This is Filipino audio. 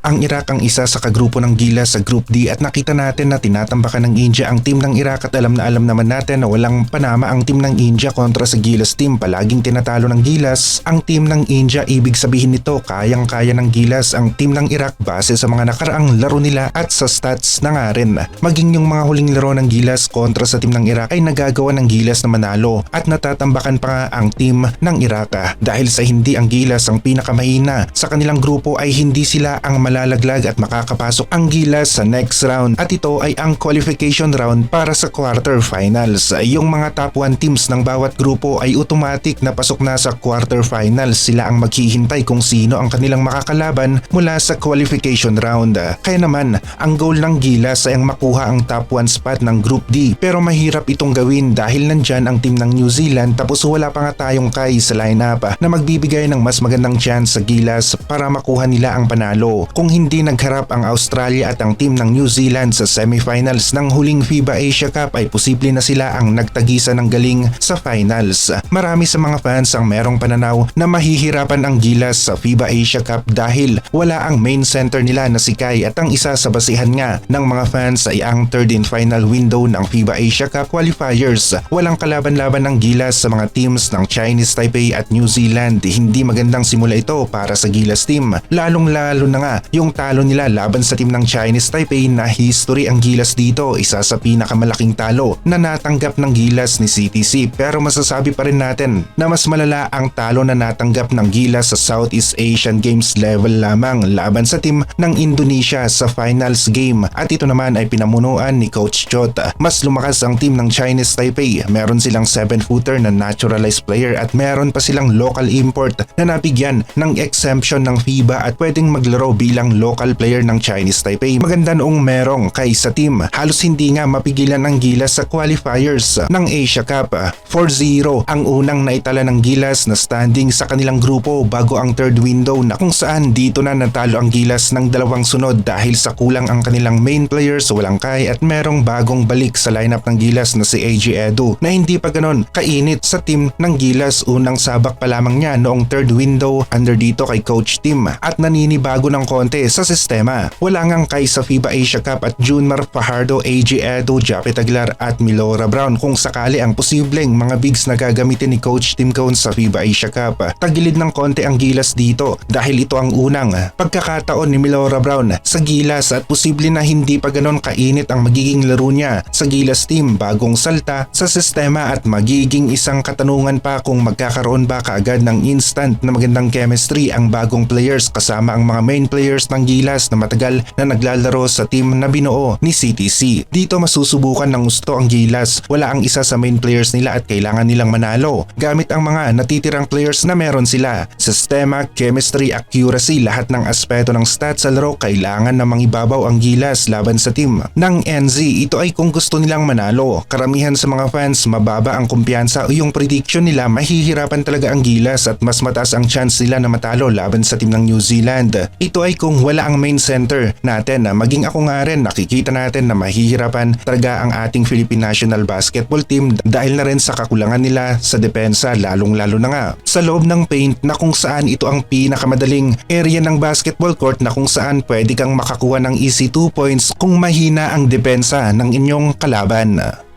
Ang Iraq ang isa sa kagrupo ng Gilas sa Group D at nakita natin na tinatambakan ng India ang team ng Iraq at alam na alam naman natin na walang panama ang team ng India kontra sa Gilas team. Palaging tinatalo ng Gilas ang team ng India. Ibig sabihin nito kayang-kaya ng Gilas ang team ng Iraq base sa mga nakaraang laro nila at sa stats na nga rin. Maging yung mga huling laro ng Gilas kontra sa team ng Iraq ay nagagawa ng Gilas na manalo at natatambakan pa nga ang team ng Iraq. Dahil sa hindi ang Gilas ang pinakamahina sa kanilang grupo ay hindi sila ang malalaglag at makakapasok ang Gilas sa next round at ito ay ang qualification round para sa quarterfinals. Yung mga top 1 teams ng bawat grupo ay automatic na pasok na sa quarterfinals. Sila ang maghihintay kung sino ang kanilang makakalaban mula sa qualification round. Kaya naman, ang goal ng Gilas ay ang makuha ang top 1 spot ng Group D pero mahirap itong gawin dahil nandyan ang team ng New Zealand tapos wala pa nga tayong Kai sa lineup na magbibigay ng mas magandang chance sa Gilas para makuha nila ang panalo. Kung hindi nagharap ang Australia at ang team ng New Zealand sa semifinals ng huling FIBA Asia Cup ay posible na sila ang nagtagisa ng galing sa finals. Marami sa mga fans ang merong pananaw na mahihirapan ang Gilas sa FIBA Asia Cup dahil wala ang main center nila na si Kai at ang isa sa basihan nga ng mga fans ay ang third and final window ng FIBA Asia Cup qualifiers. Walang kalaban-laban ng Gilas sa mga teams ng Chinese Taipei at New Zealand. Hindi magandang simula ito para sa Gilas team. Lalong-lalo na nga yung talo nila laban sa team ng Chinese Taipei na history ang Gilas dito. Isa sa pinakamalaking talo na natanggap ng Gilas ni CTC. Pero masasabi pa rin natin na mas malala ang talo na natanggap ng Gilas sa Southeast Asian Games level lamang laban sa team ng Indonesia sa finals game. At ito naman ay pinamunuan ni Coach Chot. Mas lumakas ang team ng Chinese Taipei. Meron silang 7-footer na naturalized player at meron pa silang local import na nabigyan ng exemption ng FIBA at pwedeng maglaro bilang local player ng Chinese Taipei. Maganda noong merong kay sa team. Halos hindi nga mapigilan ang Gilas sa qualifiers ng Asia Cup. 4-0 ang unang naitala ng Gilas na standing sa kanilang grupo bago ang third window na kung saan dito na natalo ang Gilas ng dalawang sunod dahil sa kulang ang kanilang main players walang kay at merong bagong balik sa lineup ng Gilas na si AJ Edu na hindi pa ganon kainit sa team ng Gilas unang sabak pa lamang niya noong third window under dito kay Coach Tim at naninibago ng konti sa sistema. Wala ngang kay sa FIBA Asia Cup at Junmar Fajardo, AJ Edu, Japet Aguilar at Milora Brown kung sakali ang posibleng mga bigs na gagamitin ni Coach Tim Cone sa FIBA Asia Cup. Tagilid ng konti ang Gilas dito dahil ito ang unang pagkakataon ni Milora Brown sa Gilas at posible na hindi pa ganon kainit ang magiging laro niya sa Gilas team bagong salta sa sistema at magiging isang katanungan pa kung magkakaroon ba kaagad ng instant na magandang chemistry ang bagong players kasama ang mga main players ng Gilas na matagal na naglalaro sa team na binuo ni CTC. Dito masusubukan ng gusto ang Gilas. Wala ang isa sa main players nila at kailangan nilang manalo. Gamit ang mga natitirang players na meron sila. Sistema, chemistry, accuracy, lahat ng aspeto ng stats sa laro kailangan na mangibabaw ang Gilas laban sa team ng NZ. Ito ay kung gusto nilang manalo. Karamihan sa mga fans mababa ang kumpiyansa o yung prediction nila mahihirapan talaga ang Gilas at mas mataas ang chance nila na matalo laban sa team ng New Zealand. Ito ay kung wala ang main center natin na maging ako nga rin nakikita natin na mahihirapan talaga ang ating Philippine National Basketball Team dahil na rin sa kakulangan nila sa depensa lalong lalo na nga sa loob ng paint na kung saan ito ang pinakamadaling area ng basketball court na kung saan pwede kang makakuha ng easy 2 points kung mahina ang depensa ng inyong kalaban.